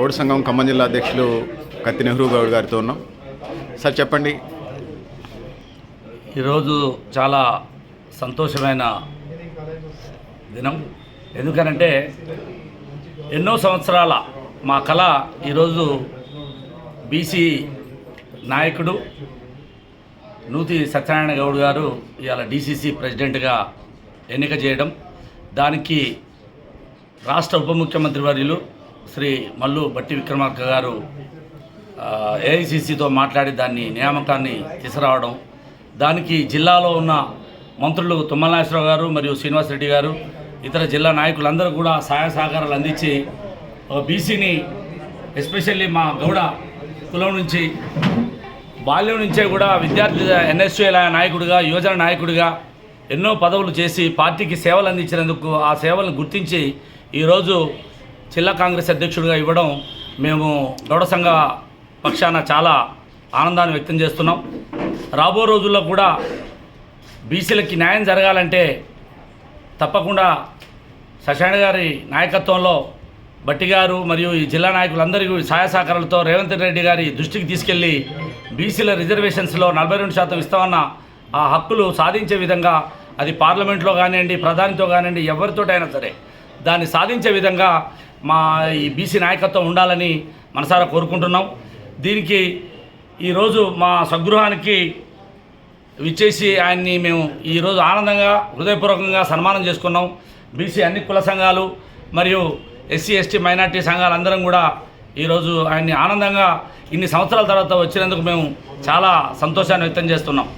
ఓడి సంఘం ఖమ్మం జిల్లా అధ్యక్షులు కత్తి నెహ్రూ గౌడ్ గారితో ఉన్నాం. సార్ చెప్పండి. ఈరోజు చాలా సంతోషమైన దినం. ఎందుకనంటే ఎన్నో సంవత్సరాల మా కళ ఈరోజు బీసీ నాయకుడు నూతి సత్యనారాయణ గౌడ్ గారు ఇవాళ డీసీసీ ప్రెసిడెంట్గా ఎన్నిక చేయడం. దానికి రాష్ట్ర ఉప ముఖ్యమంత్రి వర్యులు శ్రీ మల్లు బట్టి విక్రమార్క గారు ఏఐసిసితో మాట్లాడి దాన్ని నియామకాన్ని తీసుకురావడం దానికి జిల్లాలో ఉన్న మంత్రులు తుమ్మల నాగేశ్వరరావు గారు మరియు శ్రీనివాసరెడ్డి గారు ఇతర జిల్లా నాయకులందరూ కూడా సహాయ సహకారాలు అందించి బీసీని ఎస్పెషల్లీ మా గౌడ కులం నుంచి బాల్యం నుంచే కూడా విద్యార్థి ఎన్ఎస్యుల నాయకుడిగా యువజన నాయకుడిగా ఎన్నో పదవులు చేసి పార్టీకి సేవలు అందించినందుకు ఆ సేవలను గుర్తించి ఈరోజు జిల్లా కాంగ్రెస్ అధ్యక్షుడిగా ఇవ్వడం మేము గౌడ సంఘ పక్షాన చాలా ఆనందాన్ని వ్యక్తం చేస్తున్నాం. రాబో రోజుల్లో కూడా బీసీలకి న్యాయం జరగాలంటే తప్పకుండా సశాణ గారి నాయకత్వంలో బట్టి గారు మరియు ఈ జిల్లా నాయకులందరికీ సహాయ సహకారాలతో రేవంత్ రెడ్డి గారి దృష్టికి తీసుకెళ్ళి బీసీల రిజర్వేషన్స్లో నలభై రెండు శాతం ఇస్తామన్న ఆ హక్కులు సాధించే విధంగా అది పార్లమెంట్లో కానివ్వండి ప్రధానితో కానివ్వండి ఎవరితోటైనా సరే దాన్ని సాధించే విధంగా మా ఈ బీసీ నాయకత్వం ఉండాలని మనసారా కోరుకుంటున్నాం. దీనికి ఈరోజు మా స్వగృహానికి విచ్చేసి ఆయన్ని మేము ఈరోజు ఆనందంగా హృదయపూర్వకంగా సన్మానం చేసుకున్నాం. బీసీ అన్ని కుల సంఘాలు మరియు ఎస్సీ ఎస్టీ మైనార్టీ సంఘాలు అందరం కూడా ఈరోజు ఆయన్ని ఆనందంగా ఇన్ని సంవత్సరాల తర్వాత వచ్చినందుకు మేము చాలా సంతోషాన్ని వ్యక్తం చేస్తున్నాం.